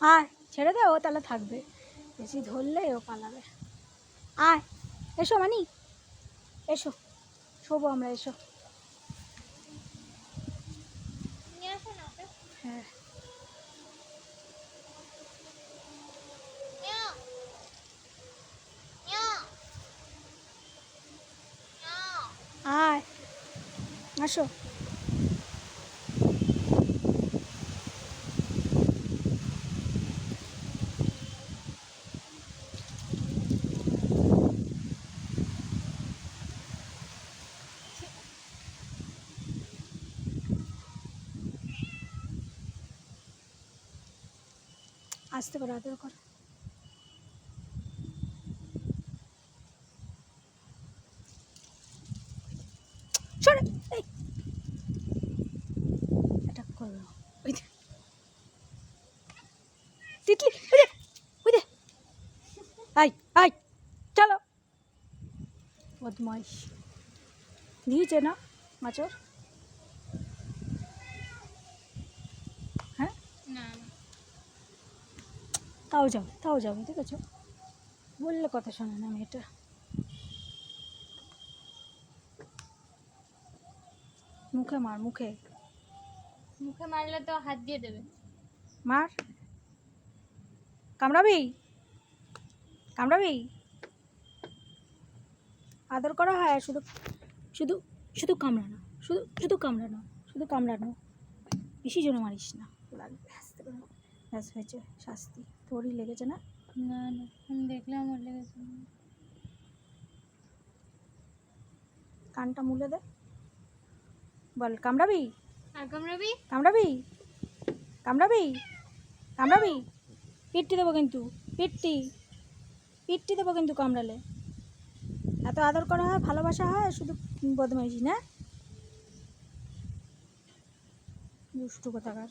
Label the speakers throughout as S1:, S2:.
S1: আয় ছেড়ে দে ও তাহলে থাকবে। বেশি ধরলে ও পালাবে। আয় এসো মানি। এসো শোবো আমরা এসো। হ্যাঁ। আসো। আসতে পারো আদর করো সরে এই অ্যাটাক করল ওই দে তিতলি ওই দে আই আই চলো। বদমাইশ। দিয়েছে না মাচর হ্যাঁ? তাও যাবে তাও যাবে ঠিক আছে বললে কথা শোনে না মেয়েটা। মুখে মার মুখে।
S2: মুখে মারলে তো হাত দিয়ে দেবে।
S1: মার? কামড়াবি? কামড়াবি? আদর করা হয় শুধু শুধু শুধু কামড়ানো শুধু শুধু কামড়ানো শুধু কামড়ানো। বেশি জোরে মারিস না। লাগবে আস্তে ব্যাস হয়েছে শাস্তি। তোরই লেগেছে না?
S2: না না আমি দেখলে আমার লেগেছে।
S1: কানটা মুলে দে। বল কামড়াবি?
S2: আর কামড়াবি?
S1: কামড়াবি? কামড়াবি? কামড়াবি? পিটটি দেবো কিন্তু, পিটটি পিটটি দেবো কিন্তু কামড়ালে। এত আদর করা হয়, ভালোবাসা হয় শুধু বদমাইশি, না? দুষ্টু কোথাকার।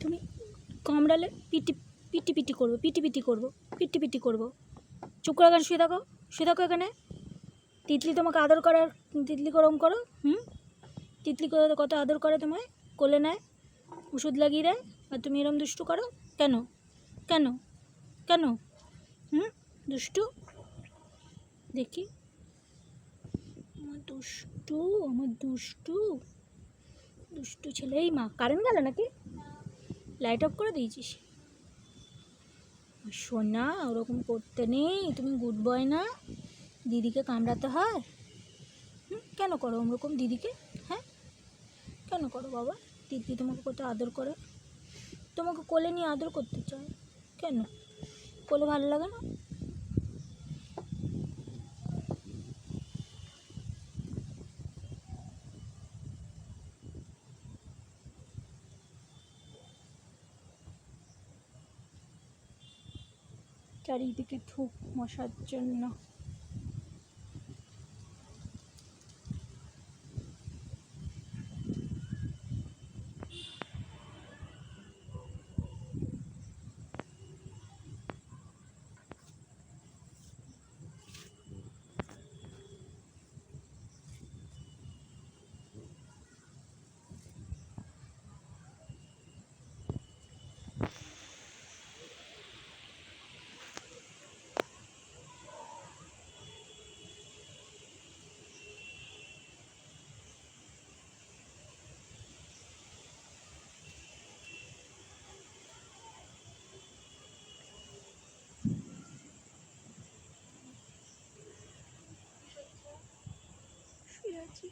S1: তুমি কামড়ালে পিটি পিটি পিটি করব পিটি পিটি করব পিটি পিটি করব। চুপ করে এখানে শুয়ে থাকো শুয়ে থাকো এখানে। তিতলি তোমাকে আদর করার, তিতলি গরম করো, হুম? তিতলি কত আদর করে তোমায়, কোলে নেয়, ওষুধ লাগিয়ে দেয়। আর তুমি এরম দুষ্টু করো? কেন? কেন? কেন? হুম? দুষ্টু? দেখি। আমার দুষ্টু আমার দুষ্টু। দুষ্টু ছেলে এই মা। কারেন্ট গেল নাকি? লাইট অফ করে দিয়েছিস। সোনা, ওরকম করতে নেই। তুমি গুড বয় না। দিদিকে কামড়াতে হয়। হুম? কেন করো? ওরকম দিদিকে? হ্যাঁ? কেন করো বাবা? দিদি তোমাকে কত আদর করে। তোমাকে কোলে নিয়ে আদর করতে চায় কেন? কোলে ভালো লাগে না? চারিদিকে ধূপ মশার জন্য। আছি